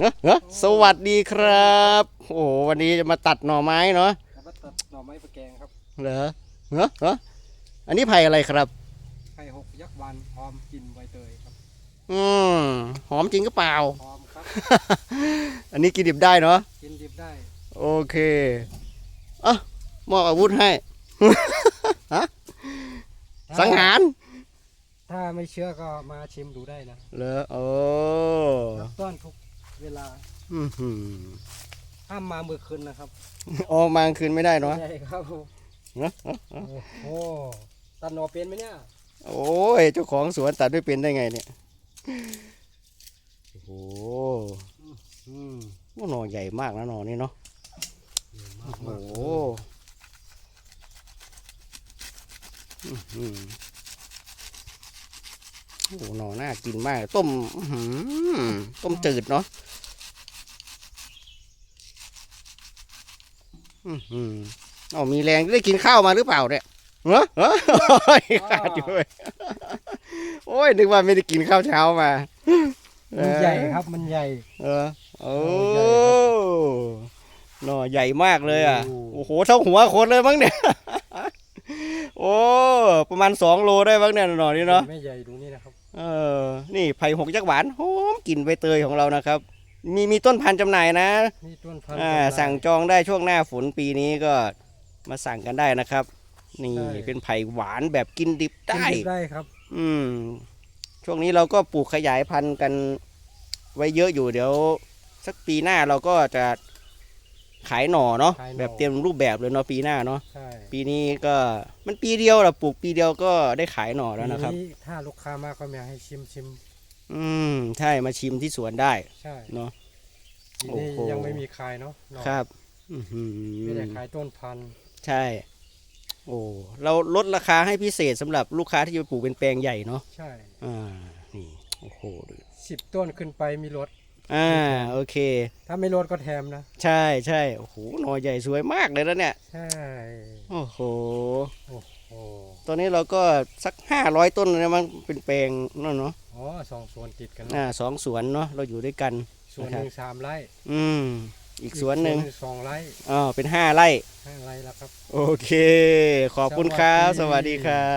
เนอะเนอะสวัสดีครับ โอ้โหวันนี้จะมาตัดหน่อไม้เนาะแล้วก็ตัดหน่อไม้ปลาแกงครับเหรอเนอะเนอะอันนี้ไผ่อะไรครับ ไข่หกยักษ์วันหอมกลินใบเตยครับอืมหอมจริงก็เปล่า หอมครับ อันนี้กินดิบได้เนาะกินดิบได้โอเคอะมอบอาวุธให้ ฮะสังหารถ้าไม่เชื่อก็มาชิมดูได้นะเหรอโอ้รับต้อนทุก เวลาอื้อหือห้ามมาเมื่อคืนนะครับออกมากลางคืนไม่ได้เนาะใช่ครับเนอะเนอะโอ้โหตัดหน่อเป็นไหมเนี่ยโอ้ยเจ้าของสวนตัดไม่เป็นได้ไงเนี่ยโอ้โหอืมหน่อใหญ่มากนะหน่อนี่เนาะมากโอ้มากโหอื้อหือ โอ้โหหน่อน่ากินมาก ต้มอื้อหือต้มจืดเนาะอื้อหือเอามีแรงได้กินข้าวมาหรือเปล่าเนี่ยเหรอเหรอโอ้ยขาดอยู่เว้ยโอ้ยนึกว่าไม่ได้กินข้าวเช้ามา มันใหญ่ครับมันใหญ่ เออโอ้หน่อใหญ่ครับหน่อใหญ่มากเลยอะโอ้โอ้โหเท่าหัวคนเลยมั้งเนี่ยโอ้ประมาณสองโลได้บ้างเนี่ยหน่อนี้เนาะไม่ใหญ่ดูนี่นะครับ เออนี่ไผ่หกยักษ์หวานหอมกลิ่นใบเตยของเรานะครับ มีมีต้นพันธุ์จำหน่ายนะนี่ต้นพันธุ์อ่าจำหน่ายสั่งจองได้ช่วงหน้าฝนปีนี้ก็มาสั่งกันได้นะครับ นี่ใช่เป็นไผ่หวานแบบกินดิบกินได้ดิบได้ครับ อืม ช่วงนี้เราก็ปลูกขยายพันธุ์กันไว้เยอะอยู่เดี๋ยว สักปีหน้าเราก็จะ ขายหน่อเนาะขายหน่อ แบบเต็มรูปแบบเลยเนาะปีหน้าเนาะใช่ปีนี้ก็มันปีเดียวแหละปลูกปีเดียวก็ได้ขายหน่อแล้วนะครับทีถ้าลูกค้ามาก็มาให้ชิมชิมอืมใช่มาชิมที่สวนได้ใช่เนาะทีโอ้นี้โห ยังไม่มีขายเนาะหน่อครับอื้อหือ ไม่ได้ขายต้นพันธุ์ใช่ โอ้ เราลดราคาให้พิเศษสำหรับลูกค้าที่จะปลูกเป็นแปลงใหญ่เนาะ ใช่อ่า นี่ โอ้โหดูสิบต้นขึ้นไปมีรถ อ่าโอเค ถ้าไม่รถก็แถมนะ ใช่ใช่โอ้โหหน่อใหญ่สวยมากเลยแล้วเนี่ย ใช่ โอ้โห โอ้โห ตอนนี้เราก็สักห้าร้อยต้นเลยนะมันเป็นแปลงนั่นเนาะ อ๋อสองสวนติดกันอ่าสองสวนเนาะเราอยู่ด้วยกัน สวนหนึ่งสามไร่ อืม อีกสวนหนึ่งอีกสองไร่อ๋อเป็นห้าไร่ห้าไร่แล้วครับ โอเค ขอบคุณครับ สวัสดีครับ